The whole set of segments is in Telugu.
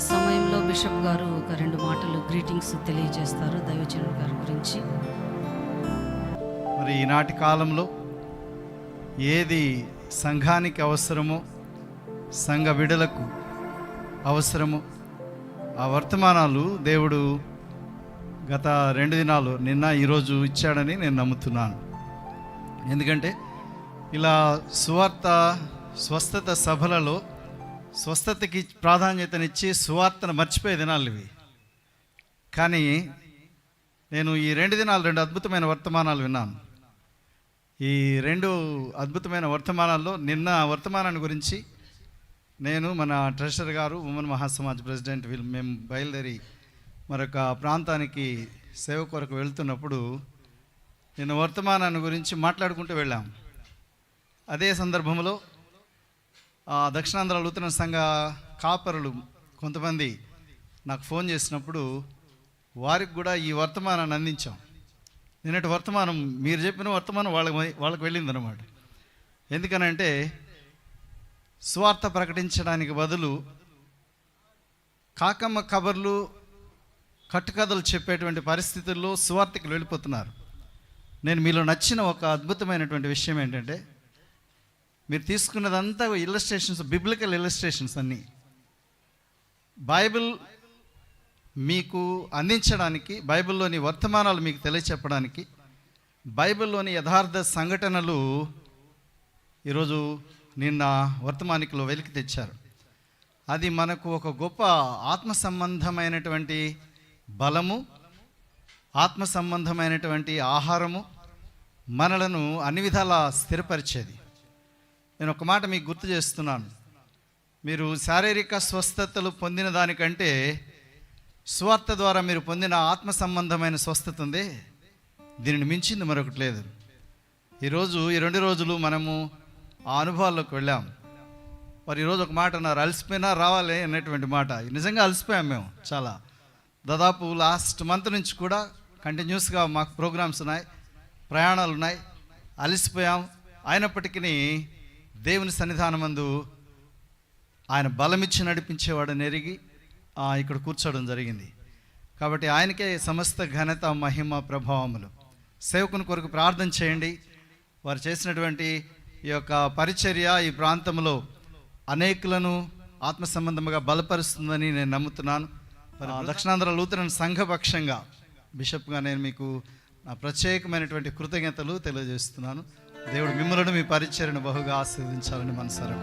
సమయంలో బిషప్ గారు ఒక రెండు పాటలు గ్రీటింగ్స్ తెలియజేస్తారు దైవచనుడు గారి గురించి. మరి ఈనాటి కాలంలో ఏది సంఘానికి అవసరమో సంఘ విడులకు అవసరమో ఆ వర్తమానాలు దేవుడు గత రెండు దినాలు నిన్న ఈరోజు ఇచ్చాడని నేను నమ్ముతున్నాను. ఎందుకంటే ఇలా సువార్త స్వస్థత సభలలో స్వస్థతకి ప్రాధాన్యతనిచ్చి సువార్తను మర్చిపోయే దినాలు ఇవి. కానీ నేను ఈ రెండు దినాలు రెండు అద్భుతమైన వర్తమానాలు విన్నాను. ఈ రెండు అద్భుతమైన వర్తమానాల్లో నిన్న వర్తమానాన్ని గురించి నేను మన ట్రెషరర్ గారు ఉమెన్ మహాసమాజ్ ప్రెసిడెంట్ వీళ్ళు మేము బయలుదేరి మరొక ప్రాంతానికి సేవ కొరకు వెళ్తున్నప్పుడు నిన్న వర్తమానాన్ని గురించి మాట్లాడుకుంటూ వెళ్ళాం. అదే సందర్భంలో దక్షిణాంధ్ర లూతన సంఘ కాపరులు కొంతమంది నాకు ఫోన్ చేసినప్పుడు వారికి కూడా ఈ వర్తమానాన్ని అందించాం. నిన్నటి వర్తమానం మీరు చెప్పిన వర్తమానం వాళ్ళకి వాళ్ళకి వెళ్ళిందనమాట ఎందుకనంటే స్వార్థ ప్రకటించడానికి బదులు కాకమ్మ కబర్లు కట్టుకథలు చెప్పేటువంటి పరిస్థితుల్లో సువార్తకి వెళ్ళిపోతున్నారు. నేను మీలో నచ్చిన ఒక అద్భుతమైనటువంటి విషయం ఏంటంటే మీరు తీసుకున్నదంతా ఇల్లస్ట్రేషన్స్ బిబ్లికల్ ఇల్లస్ట్రేషన్స్ అన్నీ. బైబిల్ మీకు అందించడానికి బైబిల్లోని వర్తమానాలు మీకు తెలియచెప్పడానికి బైబిల్లోని యథార్థ సంఘటనలు ఈరోజు నిన్న వర్తమానికలో వెలికి తెచ్చారు. అది మనకు ఒక గొప్ప ఆత్మ సంబంధమైనటువంటి బలము ఆత్మ సంబంధమైనటువంటి ఆహారము మనలను అన్ని విధాలా స్థిరపరిచేది. నేను ఒక మాట మీకు గుర్తు చేస్తున్నాను. మీరు శారీరక స్వస్థతలు పొందిన దానికంటే స్వార్థ ద్వారా మీరు పొందిన ఆత్మ సంబంధమైన స్వస్థత ఉంది. దీనిని మించింది మరొకటి లేదు. ఈరోజు ఈ రెండు రోజులు మనము ఆ అనుభవాల్లోకి వెళ్ళాం. మరి ఈరోజు ఒక మాట అన్నారు అలసిపోయినా రావాలి అనేటువంటి మాట. నిజంగా అలసిపోయాం మేము చాలా. దాదాపు లాస్ట్ మంత్ నుంచి కూడా కంటిన్యూస్గా మాకు ప్రోగ్రామ్స్ ఉన్నాయి ప్రయాణాలు ఉన్నాయి. అలసిపోయాం. అయినప్పటికీ దేవుని సన్నిధానమందు ఆయన బలమిచ్చి నడిపించేవాడని ఎరిగి ఇక్కడ కూర్చోవడం జరిగింది. కాబట్టి ఆయనకే సమస్త ఘనత మహిమ ప్రభావములు. సేవకుని కొరకు ప్రార్థన చేయండి. వారు చేసినటువంటి ఈ యొక్క పరిచర్య ఈ ప్రాంతంలో అనేకులను ఆత్మ సంబంధముగా బలపరుస్తుందని నేను నమ్ముతున్నాను. దక్షిణాంధ్ర లూథరన్ సంఘపక్షంగా బిషప్గా నేను మీకు నా ప్రత్యేకమైనటువంటి కృతజ్ఞతలు తెలియజేస్తున్నాను. దేవుడు మిమ్మల్ని మీ పరిచర్యను బహుగా ఆస్వాదించాలని మనసారా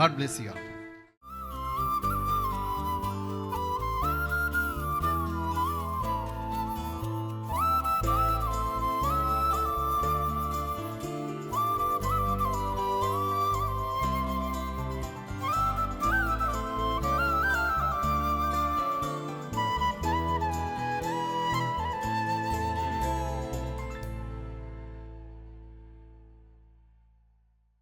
గాడ్ బ్లెస్ యూ